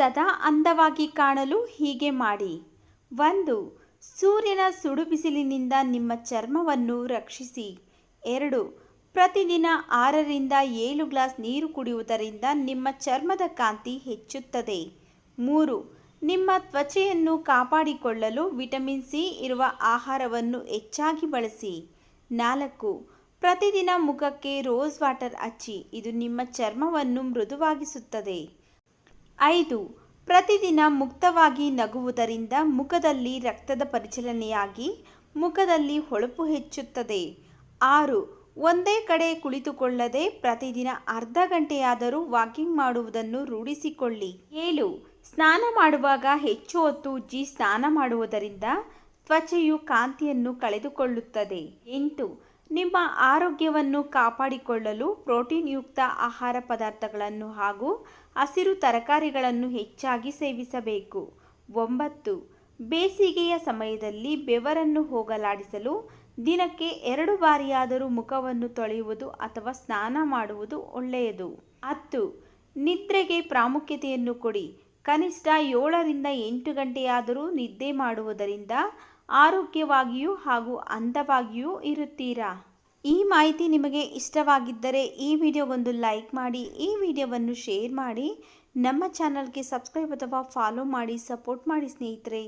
ಸದಾ ಅಂದವಾಗಿ ಕಾಣಲು ಹೀಗೆ ಮಾಡಿ. ಒಂದು, ಸೂರ್ಯನ ಸುಡು ಬಿಸಿಲಿನಿಂದ ನಿಮ್ಮ ಚರ್ಮವನ್ನು ರಕ್ಷಿಸಿ. ಎರಡು, ಪ್ರತಿದಿನ ಆರರಿಂದ ಏಳು ಗ್ಲಾಸ್ ನೀರು ಕುಡಿಯುವುದರಿಂದ ನಿಮ್ಮ ಚರ್ಮದ ಕಾಂತಿ ಹೆಚ್ಚುತ್ತದೆ. ಮೂರು, ನಿಮ್ಮ ತ್ವಚೆಯನ್ನು ಕಾಪಾಡಿಕೊಳ್ಳಲು ವಿಟಮಿನ್ ಸಿ ಇರುವ ಆಹಾರವನ್ನು ಹೆಚ್ಚಾಗಿ ಬಳಸಿ. ನಾಲ್ಕು, ಪ್ರತಿದಿನ ಮುಖಕ್ಕೆ ರೋಸ್ ವಾಟರ್ ಹಚ್ಚಿ, ಇದು ನಿಮ್ಮ ಚರ್ಮವನ್ನು ಮೃದುವಾಗಿಸುತ್ತದೆ. ಐದು. ಪ್ರತಿದಿನ ಮುಕ್ತವಾಗಿ ನಗುವುದರಿಂದ ಮುಖದಲ್ಲಿ ರಕ್ತದ ಪರಿಚಲನೆಯಾಗಿ ಮುಖದಲ್ಲಿ ಹೊಳಪು ಹೆಚ್ಚುತ್ತದೆ. ಆರು. ಒಂದೇ ಕಡೆ ಕುಳಿತುಕೊಳ್ಳದೆ ಪ್ರತಿದಿನ ಅರ್ಧ ಗಂಟೆಯಾದರೂ ವಾಕಿಂಗ್ ಮಾಡುವುದನ್ನು ರೂಢಿಸಿಕೊಳ್ಳಿ. ಏಳು. ಸ್ನಾನ ಮಾಡುವಾಗ ಹೆಚ್ಚು ಹೊತ್ತು ಉಜ್ಜಿ ಸ್ನಾನ ಮಾಡುವುದರಿಂದ ತ್ವಚೆಯು ಕಾಂತಿಯನ್ನು ಕಳೆದುಕೊಳ್ಳುತ್ತದೆ. ಎಂಟು. ನಿಮ್ಮ ಆರೋಗ್ಯವನ್ನು ಕಾಪಾಡಿಕೊಳ್ಳಲು ಪ್ರೋಟೀನ್ ಯುಕ್ತ ಆಹಾರ ಪದಾರ್ಥಗಳನ್ನು ಹಾಗೂ ಹಸಿರು ತರಕಾರಿಗಳನ್ನು ಹೆಚ್ಚಾಗಿ ಸೇವಿಸಬೇಕು. ಒಂಬತ್ತು, ಬೇಸಿಗೆಯ ಸಮಯದಲ್ಲಿ ಬೆವರನ್ನು ಹೋಗಲಾಡಿಸಲು ದಿನಕ್ಕೆ ಎರಡು ಬಾರಿಯಾದರೂ ಮುಖವನ್ನು ತೊಳೆಯುವುದು ಅಥವಾ ಸ್ನಾನ ಮಾಡುವುದು ಒಳ್ಳೆಯದು. ಹತ್ತು, ನಿದ್ರೆಗೆ ಪ್ರಾಮುಖ್ಯತೆಯನ್ನು ಕೊಡಿ. ಕನಿಷ್ಠ ಏಳರಿಂದ ಎಂಟು ಗಂಟೆಯಾದರೂ ನಿದ್ದೆ ಮಾಡುವುದರಿಂದ ಆರೋಗ್ಯವಾಗಿಯೂ ಹಾಗೂ ಅಂದವಾಗಿಯೂ ಇರುತ್ತೀರಾ? ಈ ಮಾಹಿತಿ ನಿಮಗೆ ಇಷ್ಟವಾಗಿದ್ದರೆ ಈ ವಿಡಿಯೋಗೊಂದು ಲೈಕ್ ಮಾಡಿ, ಈ ವಿಡಿಯೋವನ್ನು ಶೇರ್ ಮಾಡಿ, ನಮ್ಮ ಚಾನಲ್ಗೆ ಸಬ್ಸ್ಕ್ರೈಬ್ ಅಥವಾ ಫಾಲೋ ಮಾಡಿ, ಸಪೋರ್ಟ್ ಮಾಡಿ ಸ್ನೇಹಿತರೆ.